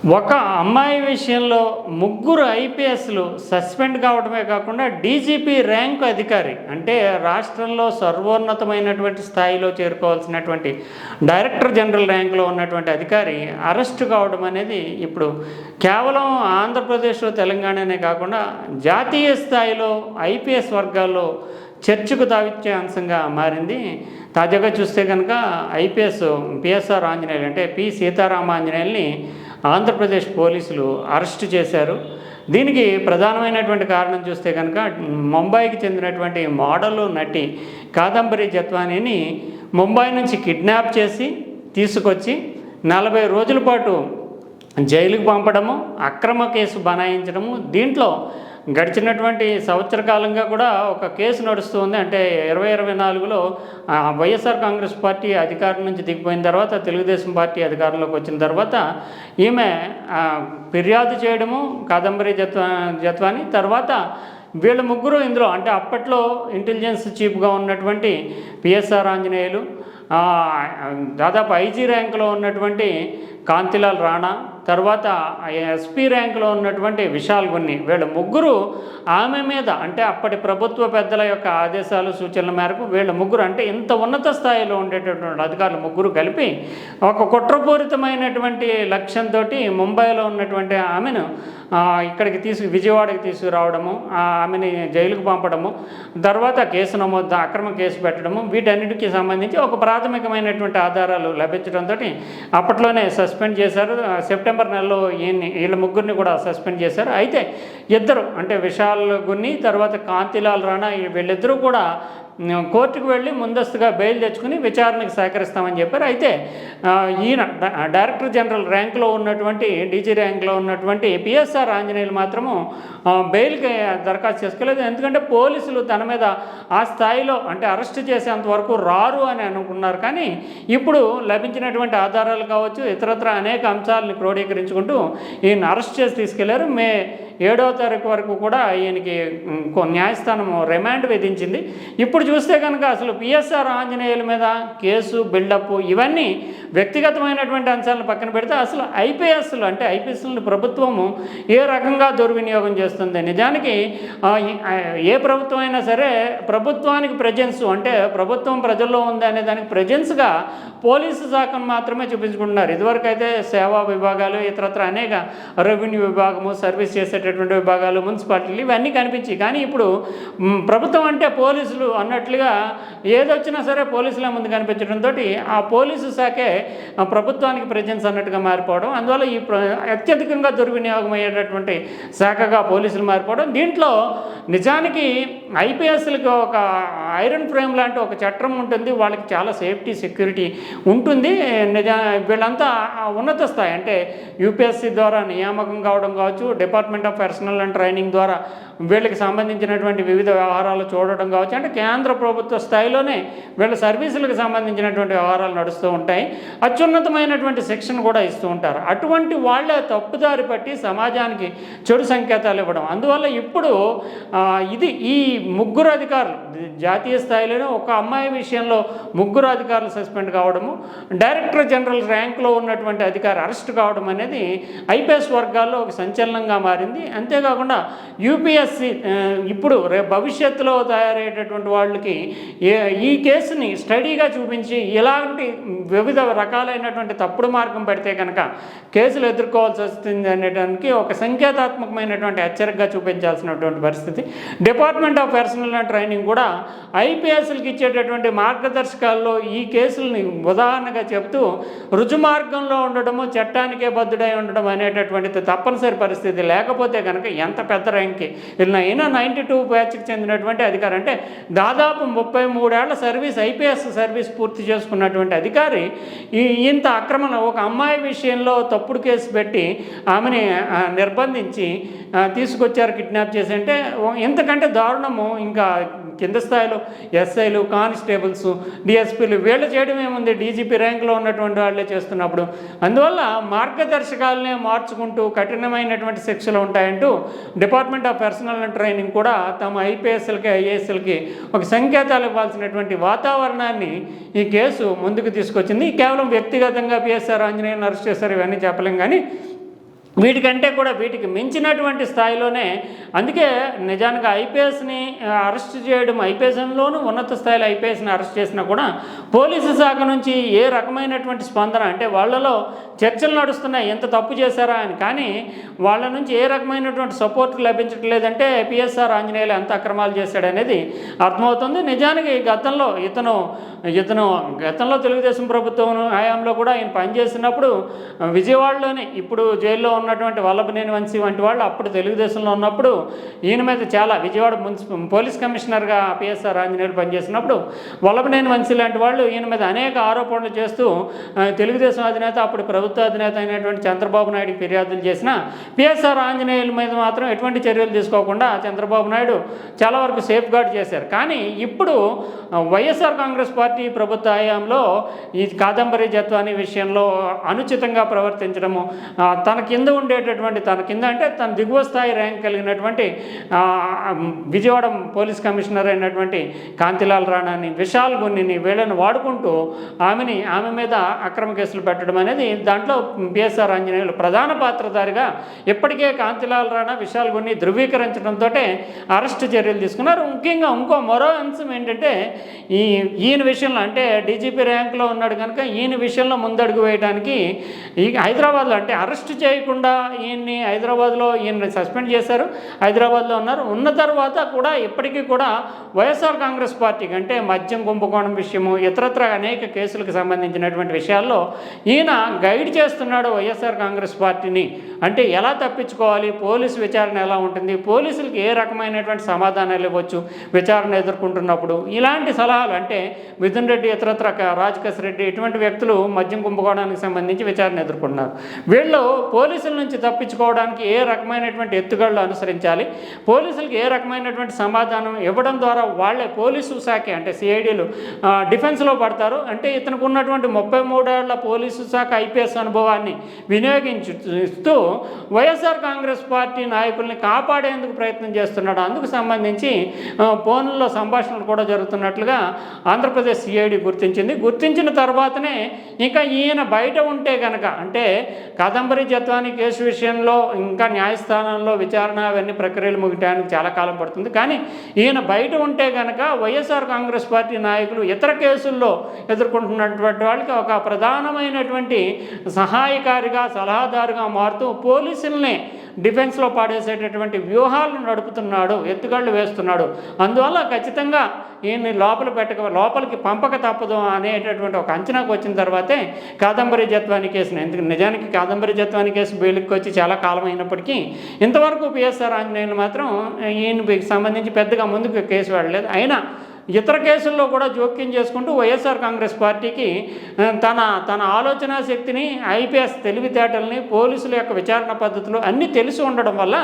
ఒక అమ్మాయి విషయంలో ముగ్గురు ఐపీఎస్లు సస్పెండ్ కావడమే కాకుండా డీజీపీ ర్యాంకు అధికారి అంటే రాష్ట్రంలో సర్వోన్నతమైనటువంటి స్థాయిలో చేరుకోవాల్సినటువంటి డైరెక్టర్ జనరల్ ర్యాంకులో ఉన్నటువంటి అధికారి అరెస్ట్ కావడం అనేది ఇప్పుడు కేవలం ఆంధ్రప్రదేశ్ తెలంగాణనే కాకుండా జాతీయ స్థాయిలో ఐపీఎస్ వర్గాల్లో చర్చకు తావిచ్చే అంశంగా మారింది. తాజాగా చూస్తే కనుక ఐపీఎస్ పిఎస్ఆర్ ఆంజనేయులు అంటే పి సీతారామ ఆంజనేయుల్ని ఆంధ్రప్రదేశ్ పోలీసులు అరెస్ట్ చేశారు. దీనికి ప్రధానమైనటువంటి కారణం చూస్తే కనుక ముంబైకి చెందినటువంటి మోడల్ నటి కాదంబరి జత్వానీని ముంబై నుంచి కిడ్నాప్ చేసి తీసుకొచ్చి నలభై రోజుల పాటు జైలుకు పంపడము అక్రమ కేసు బనాయించడము దీంట్లో గడిచినటువంటి సంవత్సర కాలంగా కూడా ఒక కేసు నడుస్తుంది. అంటే ఇరవై ఇరవై నాలుగులో వైఎస్ఆర్ కాంగ్రెస్ పార్టీ అధికారం నుంచి దిగిపోయిన తర్వాత తెలుగుదేశం పార్టీ అధికారంలోకి వచ్చిన తర్వాత ఈమె ఫిర్యాదు చేయడము కాదంబరి జత్వా జత్వాని తర్వాత వీళ్ళ ముగ్గురు ఇందులో అంటే అప్పట్లో ఇంటెలిజెన్స్ చీఫ్గా ఉన్నటువంటి పిఎస్ఆర్ ఆంజనేయులు దాదాపు ఐజీ ర్యాంకులో ఉన్నటువంటి కాంతిలాల్ రాణా తర్వాత ఎస్పీ ర్యాంకులో ఉన్నటువంటి విశాల్ గున్ని. వీళ్ళ ముగ్గురు ఆమె మీద అంటే అప్పటి ప్రభుత్వ పెద్దల యొక్క ఆదేశాలు సూచనల మేరకు వీళ్ళ ముగ్గురు అంటే ఇంత ఉన్నత స్థాయిలో ఉండేటటువంటి అధికారులు ముగ్గురు కలిపి ఒక కుట్రపూరితమైనటువంటి లక్ష్యంతో ముంబైలో ఉన్నటువంటి ఆమెను ఇక్కడికి తీసు విజయవాడకి తీసుకురావడము ఆ, ఆమెని జైలుకు పంపడము తర్వాత కేసు నమోదు అక్రమ కేసు పెట్టడము వీటన్నిటికీ సంబంధించి ఒక ప్రాథమికమైనటువంటి ఆధారాలు లభించడంతో అప్పట్లోనే సస్పెండ్ సస్పెండ్ చేశారు. సెప్టెంబర్ నెలలో ఈయన్ని వీళ్ళ ముగ్గురిని కూడా సస్పెండ్ చేశారు. అయితే ఇద్దరు అంటే విశాల్ గున్ని తర్వాత కాంతిలాల్ రాణా వీళ్ళిద్దరూ కూడా కోర్టుకు వెళ్ళి ముందస్తుగా బెయిల్ తెచ్చుకుని విచారణకు సహకరిస్తామని చెప్పారు. అయితే ఈయన డైరెక్టర్ జనరల్ ర్యాంక్లో ఉన్నటువంటి డీజీ ర్యాంక్లో ఉన్నటువంటి పిఎస్ఆర్ ఆంజనేయులు మాత్రము బెయిల్కి దరఖాస్తు చేసుకోలేదు. ఎందుకంటే పోలీసులు తన మీద ఆ స్థాయిలో అంటే అరెస్ట్ చేసేంత వరకు రారు అని అనుకున్నారు. కానీ ఇప్పుడు లభించినటువంటి ఆధారాలు కావచ్చు ఇతరత్ర అనేక అంశాలను క్రోడీకరించుకుంటూ ఈయన అరెస్ట్ చేసి తీసుకెళ్ళారు. మే ఏడవ తారీఖు వరకు కూడా ఈయనకి న్యాయస్థానం రిమాండ్ విధించింది. ఇప్పుడు చూస్తే కనుక అసలు పిఎస్ఆర్ ఆంజనేయుల మీద కేసు బిల్డప్ ఇవన్నీ వ్యక్తిగతమైనటువంటి అంశాలను పక్కన పెడితే అసలు ఐపీఎస్లు అంటే ఐపీఎస్లను ప్రభుత్వము ఏ రకంగా దుర్వినియోగం చేస్తుంది? నిజానికి ఏ ప్రభుత్వం అయినా సరే ప్రభుత్వానికి ప్రజెన్స్ అంటే ప్రభుత్వం ప్రజల్లో ఉంది అనే దానికి ప్రజెన్స్గా పోలీసు శాఖను మాత్రమే చూపించుకుంటున్నారు. ఇదివరకు అయితే సేవా విభాగాలు ఇతరత్ర అనేక రెవెన్యూ విభాగము సర్వీస్ చేసేటటువంటి విభాగాలు మున్సిపాలిటీలు ఇవన్నీ కనిపించి కానీ ఇప్పుడు ప్రభుత్వం అంటే పోలీసులు అన్నట్లుగా ఏదొచ్చినా సరే పోలీసుల ముందు కనిపించడంతో ఆ పోలీసు శాఖే ఆ, ప్రభుత్వానికి ప్రజెన్స్ అన్నట్టుగా మారిపోవడం అందువల్ల ఈ అత్యధికంగా దుర్వినియోగం అయ్యేటటువంటి శాఖగా పోలీసులు మారిపోవడం. దీంట్లో నిజానికి ఐపీఎస్లకు ఒక ఐరన్ ఫ్రేమ్ లాంటి ఒక చట్టం ఉంటుంది. వాళ్ళకి చాలా సేఫ్టీ సెక్యూరిటీ ఉంటుంది. నిజా వీళ్ళంతా ఆ ఉన్నత స్థాయి అంటే యూపీఎస్సీ ద్వారా నియామకం కావడం కావచ్చు department of personnel and training ద్వారా వీళ్ళకి సంబంధించినటువంటి వివిధ వ్యవహారాలు చూడడం కావచ్చు. అంటే కేంద్ర ప్రభుత్వ స్థాయిలోనే వీళ్ళ సర్వీసులకు సంబంధించినటువంటి వ్యవహారాలు నడుస్తూ ఉంటాయి. అత్యున్నతమైనటువంటి శిక్షణ కూడా ఇస్తూ ఉంటారు. అటువంటి వాళ్ళే తప్పుదారి పట్టి సమాజానికి చెడు సంకేతాలు ఇవ్వడం. అందువల్ల ఇప్పుడు ఇది ఈ ముగ్గురు అధికారులు జాతీయ స్థాయిలోనే ఒక అమ్మాయి విషయంలో ముగ్గురు అధికారులు సస్పెండ్ కావడము డైరెక్టర్ జనరల్ ర్యాంక్లో ఉన్నటువంటి అధికారి అరెస్ట్ కావడం అనేది ఐపీఎస్ వర్గాల్లో ఒక సంచలనంగా మారింది. అంతేకాకుండా యూపీఎస్ ఇప్పుడు రేపు భవిష్యత్తులో తయారయ్యేటటువంటి వాళ్ళకి ఈ కేసుని స్టడీగా చూపించి ఇలాంటి వివిధ రకాలైనటువంటి తప్పుడు మార్గం పెడితే కనుక కేసులు ఎదుర్కోవాల్సి వస్తుంది అనేటానికి ఒక సంకేతాత్మకమైనటువంటి హెచ్చరికగా చూపించాల్సినటువంటి పరిస్థితి. Department of personnel and training కూడా ఐపీఎస్లకి ఇచ్చేటటువంటి మార్గదర్శకాల్లో ఈ కేసుల్ని ఉదాహరణగా చెప్తూ రుజుమార్గంలో ఉండడము చట్టానికే బద్దుడై ఉండడం అనేటటువంటిది తప్పనిసరి పరిస్థితి. లేకపోతే కనుక ఎంత పెద్ద ర్యాంక్కి వీళ్ళ అయినా నైంటీ టూ బ్యాచ్కి చెందినటువంటి అధికారి అంటే దాదాపు ముప్పై మూడేళ్ళ సర్వీస్ ఐపీఎస్ సర్వీస్ పూర్తి చేసుకున్నటువంటి అధికారి ఈ ఇంత ఆక్రమణ ఒక అమ్మాయి విషయంలో తప్పుడు కేసు పెట్టి ఆమెని నిర్బంధించి తీసుకొచ్చారు కిడ్నాప్ చేసి అంటే ఇంతకంటే దారుణము ఇంకా కింద స్థాయిలో ఎస్ఐలు కానిస్టేబుల్స్ డిఎస్పీలు వీళ్ళు చేయడం ఏముంది? డీజీపీ ర్యాంక్లో ఉన్నటువంటి వాళ్ళే చేస్తున్నప్పుడు. అందువల్ల మార్గదర్శకాలనే మార్చుకుంటూ కఠినమైనటువంటి శిక్షలు ఉంటాయంటూ డిపార్ట్మెంట్ ఆఫ్ పర్సనల్ ట్రైనింగ్ కూడా తమ ఐపీఎస్ఎల్కి ఐఏఎస్ఎల్కి ఒక సంకేతాలు ఇవ్వాల్సినటువంటి వాతావరణాన్ని ఈ కేసు ముందుకు తీసుకొచ్చింది. కేవలం వ్యక్తిగతంగా పిఎస్ఆర్ ఆంజనేయులను అరెస్ట్ చేశారు ఇవన్నీ చెప్పలేం. కానీ వీటికంటే కూడా వీటికి మించినటువంటి స్థాయిలోనే అందుకే నిజానికి ఐపీఎస్ని అరెస్ట్ చేయడం ఐపీఎస్లోనూ ఉన్నత స్థాయిలో ఐపీఎస్ని అరెస్ట్ చేసినా కూడా పోలీసు శాఖ నుంచి ఏ రకమైనటువంటి స్పందన అంటే వాళ్ళలో చర్చలు నడుస్తున్నాయి ఎంత తప్పు చేశారా అని. కానీ వాళ్ళ నుంచి ఏ రకమైనటువంటి సపోర్ట్ లభించట్లేదంటే పిఎస్ఆర్ ఆంజనేయులు ఎంత అక్రమాలు చేశాడనేది అర్థమవుతుంది. నిజానికి గతంలో ఇతను ఇతను గతంలో తెలుగుదేశం ప్రభుత్వం హయాంలో కూడా ఆయన పనిచేసినప్పుడు విజయవాడలోనే ఇప్పుడు జైల్లో ఉన్నటువంటి వల్లభనేని వంశీ వంటి వాళ్ళు అప్పుడు తెలుగుదేశంలో ఉన్నప్పుడు ఈయన మీద చాలా విజయవాడ మున్సిపల్ పోలీస్ కమిషనర్గా పిఎస్ఆర్ ఆంజనేయులు పనిచేసినప్పుడు వల్లభనేని వంశీ లాంటి వాళ్ళు ఈయన మీద అనేక ఆరోపణలు చేస్తూ తెలుగుదేశం అధినేత అప్పుడు ప్రభుత్వ అధినేత అయినటువంటి చంద్రబాబు నాయుడుకి ఫిర్యాదులు చేసిన పిఎస్ఆర్ ఆంజనేయుల మీద మాత్రం ఎటువంటి చర్యలు తీసుకోకుండా చంద్రబాబు నాయుడు చాలా వరకు సేఫ్ గార్డ్ చేశారు. కానీ ఇప్పుడు వైఎస్ఆర్ కాంగ్రెస్ పార్టీ ప్రభుత్వ హయాంలో ఈ కాదంబరి జత్వాని విషయంలో అనుచితంగా ప్రవర్తించడము తన కింద ఉండేటటువంటి తన కింద అంటే తన దిగువ స్థాయి ర్యాంక్ కలిగినటువంటి విజయవాడ పోలీస్ కమిషనర్ అయినటువంటి కాంతిలాల్ రాణాని విశాల్ గున్నిని వీళ్ళని వాడుకుంటూ ఆమెని ఆమె మీద అక్రమ కేసులు పెట్టడం అనేది దాంట్లో బిఎస్ఆర్ ఆంజనేయులు ప్రధాన పాత్రధారిగా ఇప్పటికే కాంతిలాల్ రాణా విశాల్ గున్ని ధృవీకరించడంతో అరెస్ట్ చర్యలు తీసుకున్నారు. ముఖ్యంగా ఇంకో మరో అంశం ఏంటంటే ఈ ఈయన విషయంలో అంటే డీజీపీ ర్యాంక్లో ఉన్నాడు కనుక ఈయన విషయంలో ముందడుగు వేయడానికి ఈ హైదరాబాద్లో అంటే అరెస్ట్ చేయకుండా ఈయన్ని హైదరాబాద్లో ఈయన్ని సస్పెండ్ చేశారు. హైదరాబాద్లో ఉన్నారు. ఉన్న తర్వాత కూడా ఇప్పటికీ కూడా వైఎస్ఆర్ కాంగ్రెస్ పార్టీకి అంటే మద్యం కుంభకోణం విషయము ఇతరత్ర అనేక కేసులకు సంబంధించినటువంటి విషయాల్లో ఈయన గైడ్ చేస్తున్నాడు వైఎస్ఆర్ కాంగ్రెస్ పార్టీని. అంటే ఎలా తప్పించుకోవాలి? పోలీసు విచారణ ఎలా ఉంటుంది? పోలీసులకి ఏ రకమైనటువంటి సమాధానాలు ఇవ్వచ్చు? విచారణ ఎదుర్కొంటున్నప్పుడు ఇలాంటి సలహాలు అంటే మిథున్ రెడ్డి ఇతరత్ర రాజకేశ్వర రెడ్డి ఇటువంటి వ్యక్తులు మద్యం కుంభకోణానికి సంబంధించి విచారణ ఎదుర్కొంటున్నారు. వీళ్ళు పోలీసు పోలీసుల నుంచి తప్పించుకోవడానికి ఏ రకమైనటువంటి ఎత్తుగడలు అనుసరించాలి? పోలీసులకు ఏ రకమైనటువంటి సమాధానం ఇవ్వడం ద్వారా వాళ్ళే పోలీసు శాఖ అంటే సిఐడిలు డిఫెన్స్లో పడతారు. అంటే ఇతనికి ఉన్నటువంటి ముప్పై మూడేళ్ళ పోలీసు శాఖ ఐపీఎస్ అనుభవాన్ని వినియోగించుతూ వైఎస్ఆర్ కాంగ్రెస్ పార్టీ నాయకుల్ని కాపాడేందుకు ప్రయత్నం చేస్తున్నాడు. అందుకు సంబంధించి ఫోన్లో సంభాషణలు కూడా జరుగుతున్నట్లుగా ఆంధ్రప్రదేశ్ సిఐడి గుర్తించింది. గుర్తించిన తర్వాతనే ఇంకా ఈయన బయట ఉంటే కనుక అంటే కాదంబరి జత్వానికి కేసు విషయంలో ఇంకా న్యాయస్థానంలో విచారణ అవన్నీ ప్రక్రియలు ముగియడానికి చాలా కాలం పడుతుంది. కానీ ఈయన బయట ఉంటే కనుక వైఎస్ఆర్ కాంగ్రెస్ పార్టీ నాయకులు ఇతర కేసుల్లో ఎదుర్కొంటున్నటువంటి వాళ్ళకి ఒక ప్రధానమైనటువంటి సహాయకారిగా సలహాదారుగా మారుతూ పోలీసుల్ని డిఫెన్స్లో పాడేసేటటువంటి వ్యూహాలను నడుపుతున్నాడు ఎత్తుగళ్ళు వేస్తున్నాడు. అందువల్ల ఖచ్చితంగా ఈయన్ని లోపల పెట్టక లోపలికి పంపక తప్పదు అనేటటువంటి ఒక అంచనాకు వచ్చిన తర్వాతే కాదంబరి జత్వాని కేసును ఎందుకు? నిజానికి కాదంబరి జత్వాని కేసు బెయిల్కి వచ్చి చాలా కాలం అయినప్పటికీ ఇంతవరకు పిఎస్ఆర్ ఆంజనేయులు మాత్రం ఈయనకి సంబంధించి పెద్దగా ముందుకు కేసు వెళ్ళలేదు. అయినా ఇతర కేసుల్లో కూడా జోక్యం చేసుకుంటూ వైఎస్ఆర్ కాంగ్రెస్ పార్టీకి తన తన ఆలోచన శక్తిని ఐపీఎస్ తెలివితేటల్ని పోలీసుల యొక్క విచారణ పద్ధతులు అన్నీ తెలిసి ఉండడం వల్ల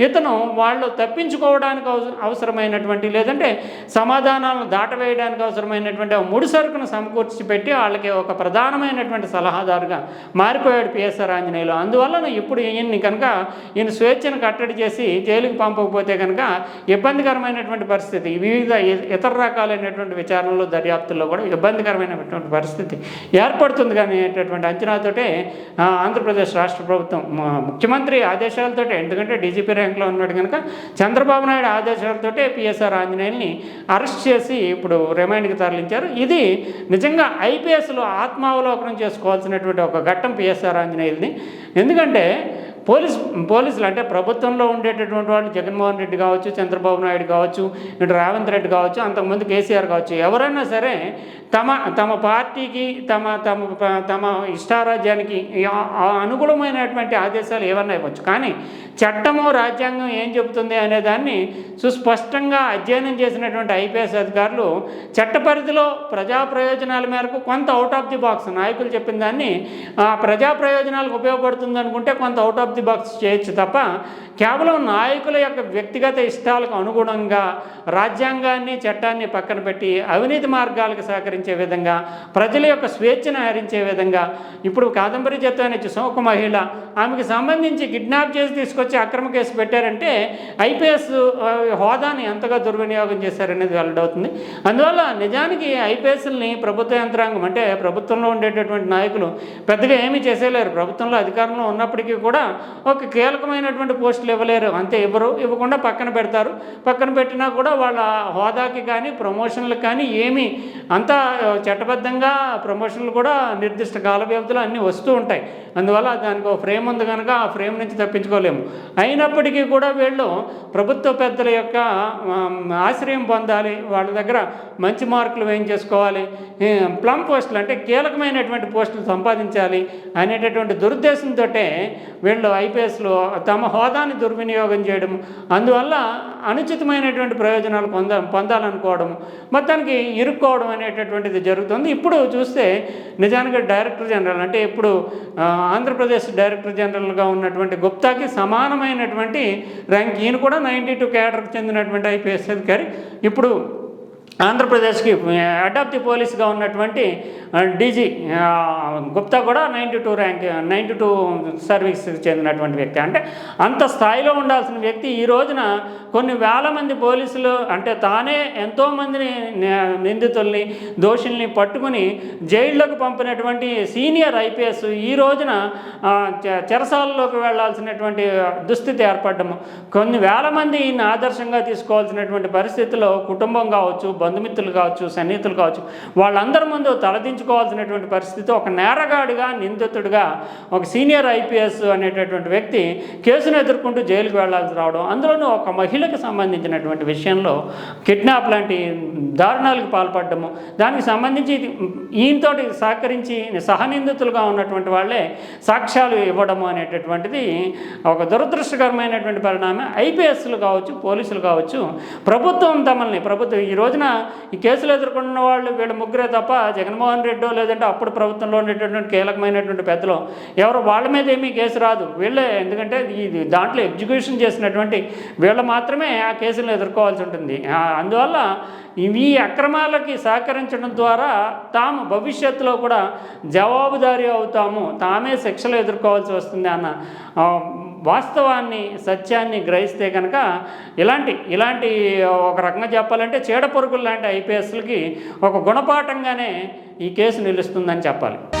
ఇతను వాళ్ళు తప్పించుకోవడానికి అవస- అవసరమైనటువంటి లేదంటే సమాధానాలను దాటవేయడానికి అవసరమైనటువంటి ముడి సరుకును సమకూర్చి పెట్టి వాళ్ళకి ఒక ప్రధానమైనటువంటి సలహాదారుగా మారిపోయాడు పిఎస్ఆర్ ఆంజనేయులు. అందువలన ఇప్పుడు ఈయన్ని కనుక ఈయన స్వేచ్ఛను కట్టడి చేసి జైలుకి పంపకపోతే కనుక ఇబ్బందికరమైనటువంటి పరిస్థితి. వివిధ ఇతర రకాలైనటువంటి విచారణలో దర్యాప్తుల్లో కూడా ఇబ్బందికరమైనటువంటి పరిస్థితి ఏర్పడుతుంది. కానీ అనేటటువంటి అంచనాతోటే ఆంధ్రప్రదేశ్ రాష్ట్ర ప్రభుత్వం ముఖ్యమంత్రి ఆదేశాలతోటే ఎందుకంటే డీజీపీ ర్యాంక్లో ఉన్నాడు కనుక చంద్రబాబు నాయుడు ఆదేశాలతోటే పిఎస్ఆర్ ఆంజనేయుల్ని అరెస్ట్ చేసి ఇప్పుడు రిమైండ్కి తరలించారు. ఇది నిజంగా ఐపీఎస్లో ఆత్మావలోకనం చేసుకోవాల్సినటువంటి ఒక ఘట్టం పిఎస్ఆర్ ఆంజనేయుల్ని. ఎందుకంటే పోలీస్ పోలీసులు అంటే ప్రభుత్వంలో ఉండేటటువంటి వాళ్ళు జగన్మోహన్ రెడ్డి కావచ్చు చంద్రబాబు నాయుడు కావచ్చు ఇటు రేవంత్ రెడ్డి కావచ్చు అంతకుముందు కేసీఆర్ కావచ్చు ఎవరైనా సరే తమ తమ పార్టీకి తమ తమ తమ ఇష్టారాజ్యానికి అనుకూలమైనటువంటి అనుగుణమైనటువంటి ఆదేశాలు ఏమన్నా ఇవ్వచ్చు. కానీ చట్టము రాజ్యాంగం ఏం చెబుతుంది అనే దాన్ని సుస్పష్టంగా అధ్యయనం చేసినటువంటి ఐపీఎస్ అధికారులు చట్ట పరిధిలో ప్రజా ప్రయోజనాల మేరకు కొంత అవుట్ ఆఫ్ ది బాక్స్ నాయకులు చెప్పిన దాన్ని ఆ ప్రజా ప్రయోజనాలకు ఉపయోగపడుతుంది అనుకుంటే కొంత అవుట్ ఆఫ్ ది భక్తి చేయొచ్చు తప్ప కేవలం నాయకుల యొక్క వ్యక్తిగత ఇష్టాలకు అనుగుణంగా రాజ్యాంగాన్ని చట్టాన్ని పక్కన పెట్టి అవినీతి మార్గాలకు సహకరించే విధంగా ప్రజల యొక్క స్వేచ్ఛను హరించే విధంగా ఇప్పుడు కాదంబరి జత్వాని ఒక మహిళ ఆమెకు సంబంధించి కిడ్నాప్ చేసి తీసుకొచ్చి అక్రమ కేసు పెట్టారంటే ఐపీఎస్ హోదాని ఎంతగా దుర్వినియోగం చేశారనేది వెల్లడవుతుంది అందువల్ల నిజానికి ఐపీఎస్ని ప్రభుత్వ యంత్రాంగం అంటే ప్రభుత్వంలో ఉండేటటువంటి నాయకులు పెద్దగా ఏమీ చేసేయలేరు. ప్రభుత్వంలో అధికారంలో ఉన్నప్పటికీ కూడా ఒక కీలకమైనటువంటి పోస్టులు ఇవ్వలేరు. అంతే ఇవ్వరు. ఇవ్వకుండా పక్కన పెడతారు. పక్కన పెట్టినా కూడా వాళ్ళ హోదాకి కానీ ప్రమోషన్లకు కానీ ఏమీ అంతా చట్టబద్ధంగా ప్రమోషన్లు కూడా నిర్దిష్ట కాల వ్యవధిలో అన్నీ వస్తూ ఉంటాయి. అందువల్ల దానికి ఒక ఫ్రేమ్ ఉంది కనుక ఆ ఫ్రేమ్ నుంచి తప్పించుకోలేము. అయినప్పటికీ కూడా వీళ్ళు ప్రభుత్వ పెద్దల యొక్క ఆశ్రయం పొందాలి. వాళ్ళ దగ్గర మంచి మార్కులు వేయించేసుకోవాలి. ప్లం పోస్టులు అంటే కీలకమైనటువంటి పోస్టులు సంపాదించాలి అనేటటువంటి దురుద్దేశంతో వీళ్ళు ఐపీఎస్లో తమ హోదాని దుర్వినియోగం చేయడం అందువల్ల అనుచితమైనటువంటి ప్రయోజనాలు పొంద పొందాలనుకోవడం మొత్తానికి ఇరుక్కోవడం అనేటటువంటిది జరుగుతుంది. ఇప్పుడు చూస్తే నిజానికి డైరెక్టర్ జనరల్ అంటే ఇప్పుడు ఆంధ్రప్రదేశ్ డైరెక్టర్ జనరల్గా ఉన్నటువంటి గుప్తాకి సమానమైనటువంటి ర్యాంక్ ఈయన కూడా నైంటీ టూ క్యాడర్కి చెందినటువంటి ఐపీఎస్ అధికారి. ఇప్పుడు ఆంధ్రప్రదేశ్కి అడాప్టివ్ ది పోలీస్గా ఉన్నటువంటి డీజీ గుప్తా కూడా ninety two rank ninety two సర్వీస్కి చెందినటువంటి వ్యక్తి. అంటే అంత స్థాయిలో ఉండాల్సిన వ్యక్తి ఈ రోజున కొన్ని వేల మంది పోలీసులు అంటే తానే ఎంతోమందిని నిందితుల్ని దోషుల్ని పట్టుకుని జైల్లోకి పంపినటువంటి సీనియర్ ఐపీఎస్ ఈ రోజున చెరసాలలోకి వెళ్ళాల్సినటువంటి దుస్థితి ఏర్పడము కొన్ని వేల మంది ఈయన ఆదర్శంగా తీసుకోవాల్సినటువంటి పరిస్థితుల్లో కుటుంబం కావచ్చు బంధుమిత్రులు కావచ్చు సన్నిహితులు కావచ్చు వాళ్ళందరి ముందు తలదించుకోవాల్సినటువంటి పరిస్థితి ఒక నేరగాడిగా నిందితుడిగా ఒక సీనియర్ ఐపీఎస్ అనేటటువంటి వ్యక్తి కేసును ఎదుర్కొంటూ జైలుకు వెళ్ళాల్సి రావడం అందులోనూ ఒక మహిళకు సంబంధించినటువంటి విషయంలో కిడ్నాప్ లాంటి దారుణాలకు పాల్పడము దానికి సంబంధించి ఇది సహకరించి సహనిందితులుగా ఉన్నటువంటి వాళ్ళే సాక్ష్యాలు ఇవ్వడము అనేటటువంటిది ఒక దురదృష్టకరమైనటువంటి పరిణామం. ఐపీఎస్లు కావచ్చు పోలీసులు కావచ్చు ప్రభుత్వం తమల్ని ప్రభుత్వం ఈ రోజున ఈ కేసులు ఎదుర్కొన్న వాళ్ళు వీళ్ళ ముగ్గురే తప్ప జగన్మోహన్ రెడ్డో లేదంటే అప్పుడు ప్రభుత్వంలో ఉండేటటువంటి కీలకమైనటువంటి పెద్దలు ఎవరు వాళ్ళ మీద ఏమీ కేసు రాదు. వీళ్ళే ఎందుకంటే ఇది దాంట్లో ఎగ్జిక్యూషన్ చేసినటువంటి వీళ్ళు మాత్రమే ఆ కేసులను ఎదుర్కోవాల్సి ఉంటుంది. అందువల్ల ఇవి అక్రమాలకి సహకరించడం ద్వారా తాము భవిష్యత్తులో కూడా జవాబుదారీ అవుతాము. తామే శిక్షలు ఎదుర్కోవాల్సి వస్తుంది అన్న వాస్తవాన్ని సత్యాన్ని గ్రహిస్తే కనుక ఇలాంటి ఇలాంటి ఒక రకంగా చెప్పాలంటే చీడపరుగులు లాంటి ఐపీఎస్లకి ఒక గుణపాఠంగానే ఈ కేసు నిలుస్తుందని చెప్పాలి.